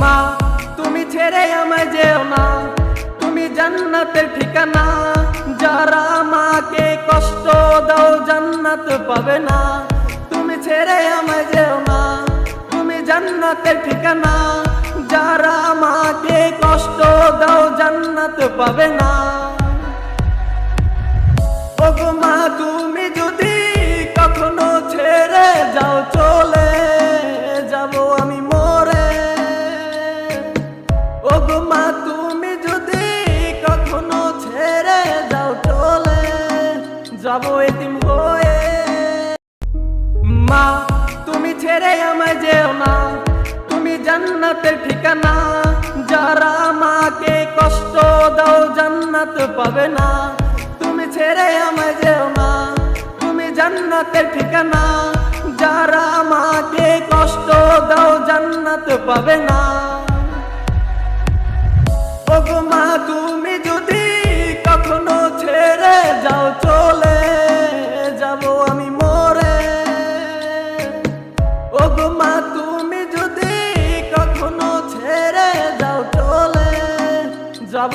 মা, তুমি ছেড়ে আমায় যেও না। তুমি জান্নাতের ঠিকানা, যারা মাকে কষ্ট দাও জান্নাত পাবে না। তুমি ছেড়ে আমায় যেও না। তুমি জান্নাতের ঠিকানা, যারা মাকে কষ্ট দাও জান্নাত পাবে না। মা, তুমি যদি কখনো ছেড়ে যাও, চলে যাব এতিম হয়ে। মা, তুমি ছেড়ে আমায় যেও না, তুমি জান্নাতের ঠিকানা। যারা মাকে কষ্ট দাও, জান্নাত পাবে না। তুমি ছেড়ে আমায় যেও না, তুমি জান্নাতের ঠিকানা। যারা মাকে কষ্ট দাও, জান্নাত পাবে না। মা, তুমি যদি কখনো ছেড়ে যাও, চলে যাব আমি মরে। মা, তুমি যদি কখনো ছেড়ে যাও, চলে যাব